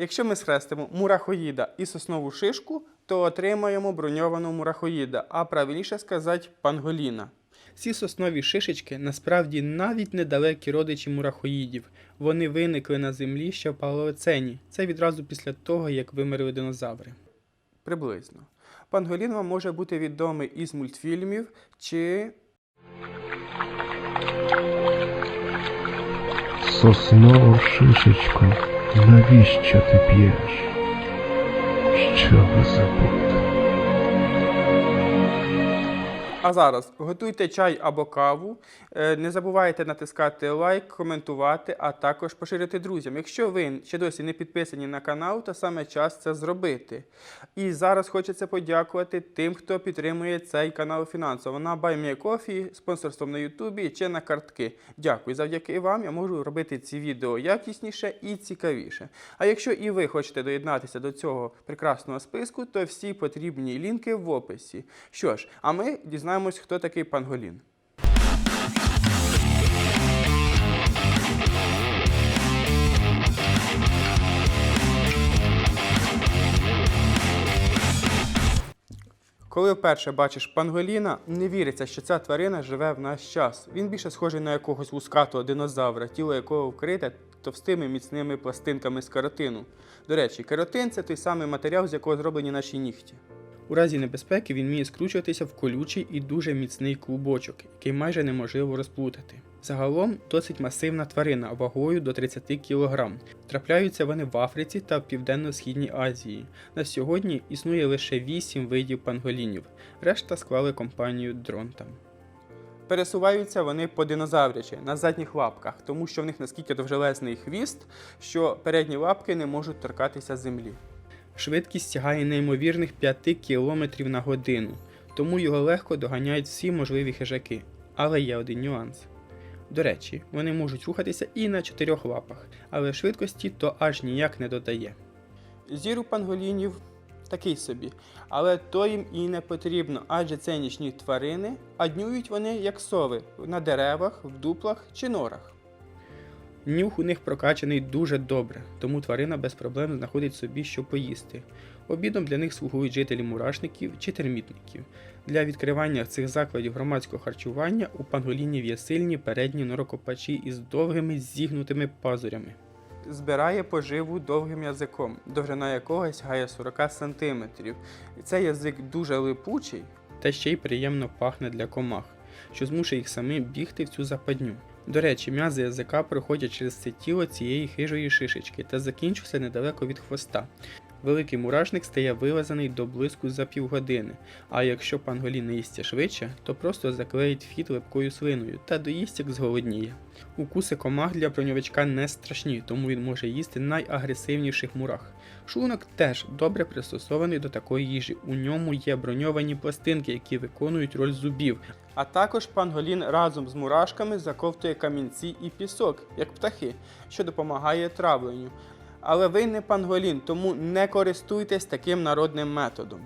Якщо ми схрестимо мурахоїда і соснову шишку, то отримаємо броньовану мурахоїда, а правильніше сказати панголіна. Ці соснові шишечки насправді навіть недалекі родичі мурахоїдів. Вони виникли на землі ще в палеоцені. Це відразу після того, як вимерли динозаври. Приблизно. Панголін вам може бути відомий із мультфільмів чи Соснова шишечко, навіщо ти п'єш? Щоби забути. А зараз готуйте чай або каву. Е, Не забувайте натискати лайк, коментувати, а також поширити друзям. Якщо ви ще досі не підписані на канал, то саме час це зробити. І зараз хочеться подякувати тим, хто підтримує цей канал фінансово на BuyMeCoffee, спонсорством на Ютубі чи на картки. Дякую. Завдяки вам я можу робити ці відео якісніше і цікавіше. А якщо і ви хочете доєднатися до цього прекрасного списку, то всі потрібні лінки в описі. Що ж, а ми дізнаємось, хто такий панголін. Коли вперше бачиш панголіна, не віриться, що ця тварина живе в наш час. Він більше схожий на якогось лускатого динозавра, тіло якого вкрите товстими міцними пластинками з каротину. До речі, каротин це той самий матеріал, з якого зроблені наші нігті. У разі небезпеки він вміє скручуватися в колючий і дуже міцний клубочок, який майже неможливо розплутати. Загалом досить масивна тварина вагою до 30 кг. Трапляються вони в Африці та в Південно-Східній Азії. На сьогодні існує лише 8 видів панголінів, решта склали компанію Дронтам. Пересуваються вони по динозаврячи на задніх лапках, тому що в них наскільки довжелезний хвіст, що передні лапки не можуть торкатися землі. Швидкість сягає неймовірних 5 км на годину, тому його легко доганяють всі можливі хижаки. Але є один нюанс. До речі, вони можуть рухатися і на чотирьох лапах, але швидкості то аж ніяк не додає. Зір у панголінів такий собі, але то їм і не потрібно, адже це нічні тварини, а днюють вони як сови на деревах, в дуплах чи норах. Нюх у них прокачаний дуже добре, тому тварина без проблем знаходить собі, що поїсти. Обідом для них слугують жителі мурашників чи термітників. Для відкривання цих закладів громадського харчування у панголінів є сильні передні норокопачі із довгими зігнутими пазурями. Збирає поживу довгим язиком, довжина якого сягає 40 см. Цей язик дуже липучий та ще й приємно пахне для комах, що змушує їх самим бігти в цю западню. До речі, м'язи язика проходять через це тіло цієї хижої шишечки та закінчуються недалеко від хвоста. Великий мурашник стає вилазаний до блиску за півгодини, а якщо панголін не їсться швидше, то просто заклеїть фіт липкою слиною та доїсть як зголодніє. Укуси комах для броньовичка не страшні, тому він може їсти найагресивніших мурах. Шлунок теж добре пристосований до такої їжі. У ньому є броньовані пластинки, які виконують роль зубів. А також панголін разом з мурашками заковтує камінці і пісок, як птахи, що допомагає травленню. Але ви не панголін, тому не користуйтесь таким народним методом.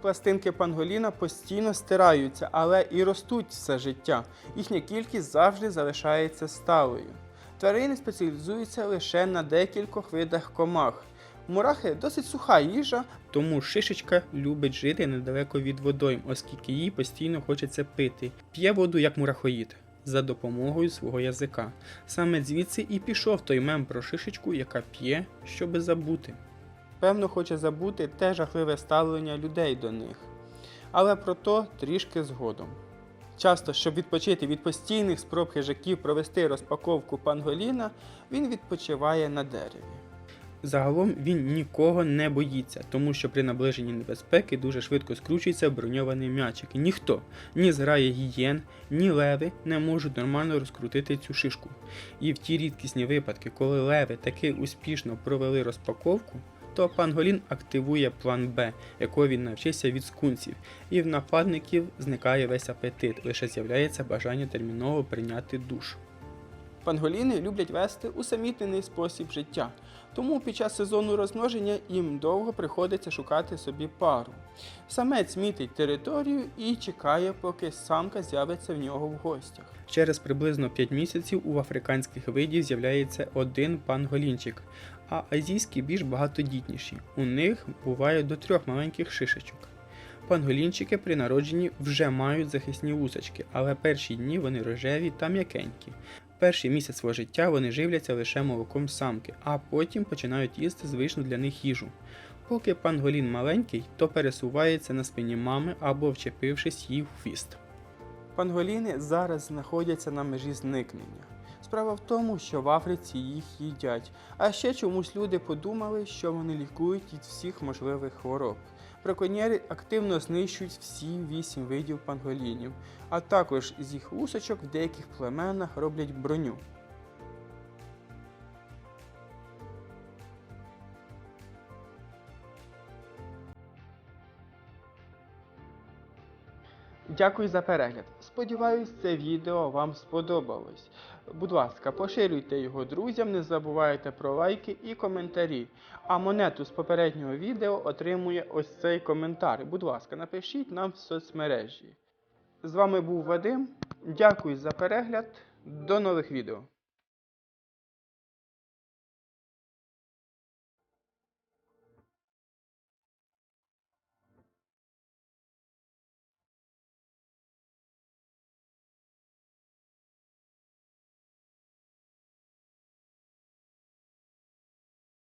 Пластинки панголіна постійно стираються, але і ростуть все життя. Їхня кількість завжди залишається сталою. Тварини спеціалізуються лише на декількох видах комах. Мурахи досить суха їжа, тому шишечка любить жити недалеко від водойм, оскільки їй постійно хочеться пити. П'є воду як мурахоїд за допомогою свого язика. Саме звідси і пішов той мем про шишечку, яка п'є, щоби забути. Певно, хоче забути те жахливе ставлення людей до них. Але про то трішки згодом. Часто, щоб відпочити від постійних спроб хижаків провести розпаковку панголіна, він відпочиває на дереві. Загалом він нікого не боїться, тому що при наближенні небезпеки дуже швидко скручується броньований м'ячик. Ніхто, ні зграє гієн, ні леви не можуть нормально розкрутити цю шишку. І в ті рідкісні випадки, коли леви таки успішно провели розпаковку, то панголін активує план Б, якого він навчився від скунсів, і в нападників зникає весь апетит, лише з'являється бажання терміново прийняти душ. Панголіни люблять вести усамітнений спосіб життя, тому під час сезону розмноження їм довго приходиться шукати собі пару. Самець мітить територію і чекає, поки самка з'явиться в нього в гостях. Через приблизно 5 місяців у африканських видів з'являється один панголінчик, а азійські більш багатодітніші. У них буває до трьох маленьких шишечок. Панголінчики при народженні вже мають захисні вусочки, але перші дні вони рожеві та м'якенькі. Перший місяць свого життя вони живляться лише молоком самки, а потім починають їсти звичну для них їжу. Поки панголін маленький, то пересувається на спині мами або вчепившись їй в хвіст. Панголіни зараз знаходяться на межі зникнення. Справа в тому, що в Африці їх їдять, а ще чомусь люди подумали, що вони лікують від всіх можливих хвороб. Браконьєри активно знищують всі вісім видів панголінів, а також з їх усочок в деяких племенах роблять броню. Дякую за перегляд. Сподіваюсь, це відео вам сподобалось. Будь ласка, поширюйте його друзям, не забувайте про лайки і коментарі. А монету з попереднього відео отримує ось цей коментар. Будь ласка, напишіть нам в соцмережі. З вами був Вадим. Дякую за перегляд. До нових відео.